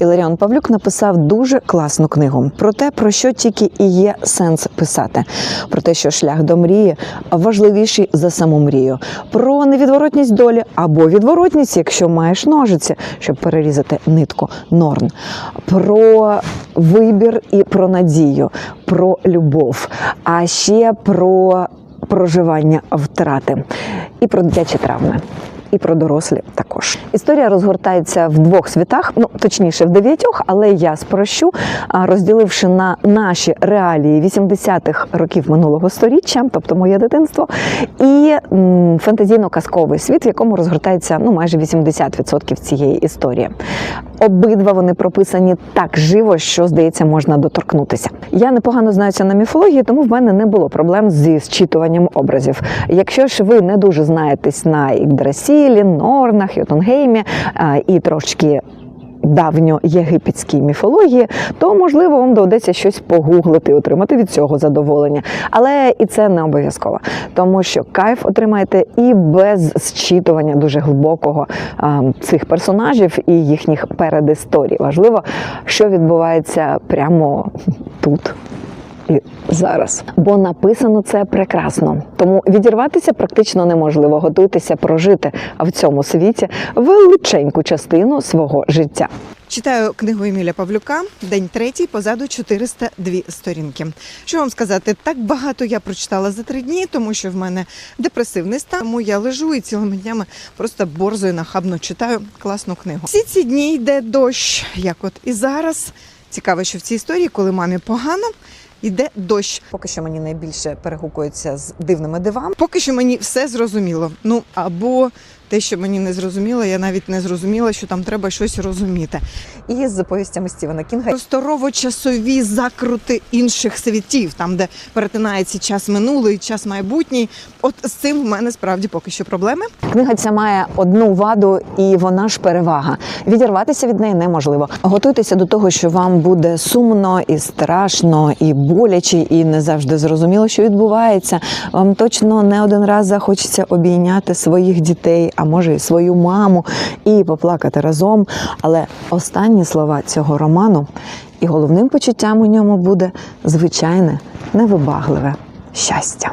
Іларіон Павлюк написав дуже класну книгу про те, про що тільки і є сенс писати. Про те, що шлях до мрії важливіший за саму мрію, про невідворотність долі або відворотність, якщо маєш ножиці, щоб перерізати нитку норн, про вибір і про надію, про любов, а ще про проживання втрати і про дитячі травми. І про дорослі також історія розгортається в двох світах, ну точніше в дев'ятьох, але я спрощу, розділивши на наші реалії 80-х років минулого сторіччя, тобто моє дитинство, і фентезійно-казковий світ, в якому розгортається ну майже 80% цієї історії. Обидва вони прописані так живо, що здається, можна доторкнутися. Я непогано знаюся на міфології, тому в мене не було проблем зі зчитуванням образів. Якщо ж ви не дуже знаєтесь на Ігдрасілі, Норнах, Йотунгеймі і трошки давньоєгипетській міфології, то можливо вам доведеться щось погуглити, отримати від цього задоволення. Але і це не обов'язково, тому що кайф отримаєте і без зчитування дуже глибокого а, цих персонажів і їхніх передісторій. Важливо, що відбувається прямо тут. І зараз, бо написано це прекрасно, тому відірватися практично неможливо. Готуйтеся прожити в цьому світі величеньку частину свого життя. Читаю книгу Еміля Павлюка, день третій, позаду 402 сторінки. Що вам сказати, так багато я прочитала за три дні, тому що в мене депресивний стан. Тому я лежу і цілими днями просто борзою нахабно читаю класну книгу. Всі ці дні йде дощ, як от і зараз. Цікаво, що в цій історії, коли мамі погано. Йде дощ. Поки що мені найбільше перегукується з дивними дивами. Поки що мені все зрозуміло. Ну або те, що мені не зрозуміло, я навіть не зрозуміла, що там треба щось розуміти. І з заповістями Стівена Кінга просторово-часові закрути інших світів, там де перетинається час минулий, час майбутній. От з цим в мене справді поки що проблеми. Книга ця має одну ваду, і вона ж перевага. Відірватися від неї неможливо. Готуйтеся до того, що вам буде сумно і страшно, і боляче, і не завжди зрозуміло, що відбувається. Вам точно не один раз захочеться обійняти своїх дітей, а може і свою маму, і поплакати разом. Але останні слова цього роману і головним почуттям у ньому буде звичайне, невибагливе щастя.